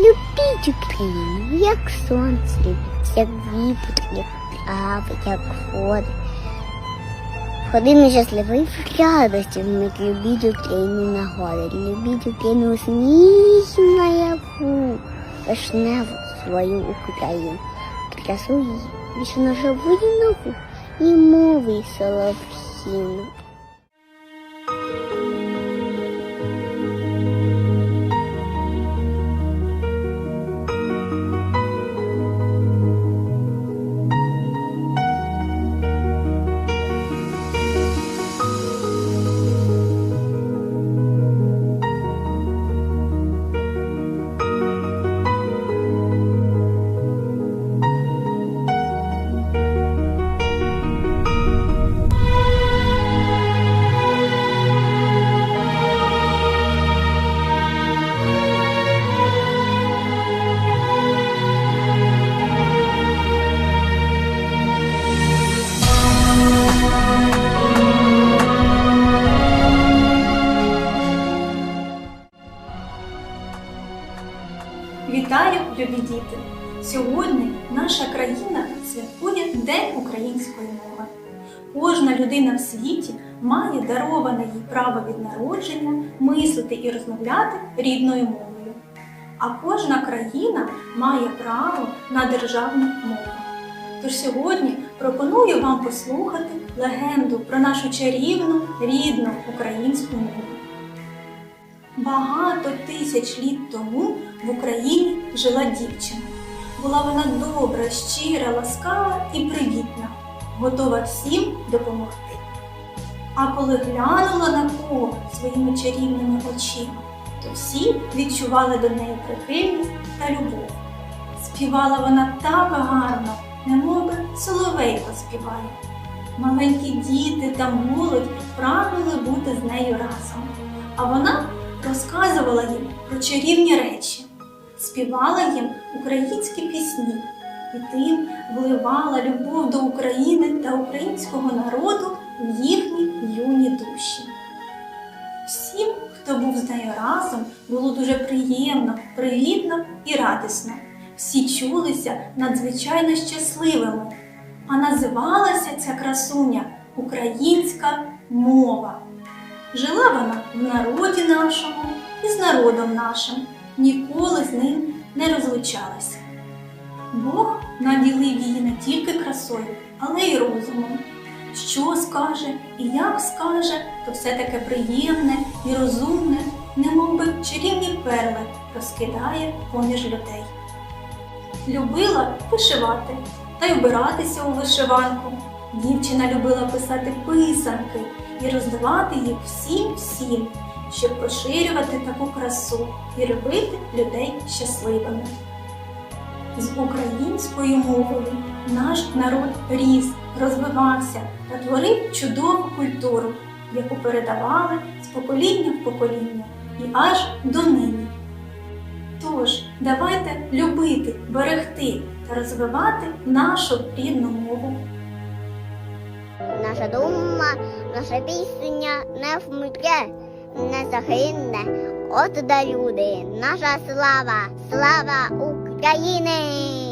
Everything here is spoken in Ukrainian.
Любіть Україну, як сонце любить, як вітер, як трави, як води. В Годину щасливий в радості вмить любіть Україну на горі, любіть Україну сніг наяву, вишневу свою Україну, красу її, вічно живу і нову, і мови солов'їну. Вітаю, любі діти! Сьогодні наша країна святкує День української мови. Кожна людина в світі має дароване їй право від народження мислити і розмовляти рідною мовою. А кожна країна має право на державну мову. Тож сьогодні пропоную вам послухати легенду про нашу чарівну рідну українську мову. Багато тисяч літ тому в Україні жила дівчина. Була вона добра, щира, ласкава і привітна, готова всім допомогти. А коли глянула на кого своїми чарівними очима, то всі відчували до неї прихильність та любов. Співала вона так гарно, немоби соловейко співає. Маленькі діти та молодь прагнули бути з нею разом, а вона розказувала їм про чарівні речі, співала їм українські пісні і тим вливала любов до України та українського народу в їхні юні душі. Всім, хто був з нею разом, було дуже приємно, привітно і радісно. Всі чулися надзвичайно щасливими, а називалася ця красуня Українська мова. Жила вона в народі нашому і з народом нашим, ніколи з ним не розлучалася. Бог наділив її не тільки красою, але й розумом. Що скаже і як скаже, то все таке приємне і розумне, немов би чарівні перли розкидає поміж людей. Любила вишивати та й вбиратися у вишиванку. Дівчина любила писати писанки і роздавати їх всім всім, щоб поширювати таку красу і робити людей щасливими. З українською мовою наш народ ріс, розвивався та творив чудову культуру, яку передавали з покоління в покоління і аж до нині. Тож давайте любити, берегти та розвивати нашу рідну мову. Наша дума, наша пісня не вмре, не загине. От де люди, наша слава, слава України!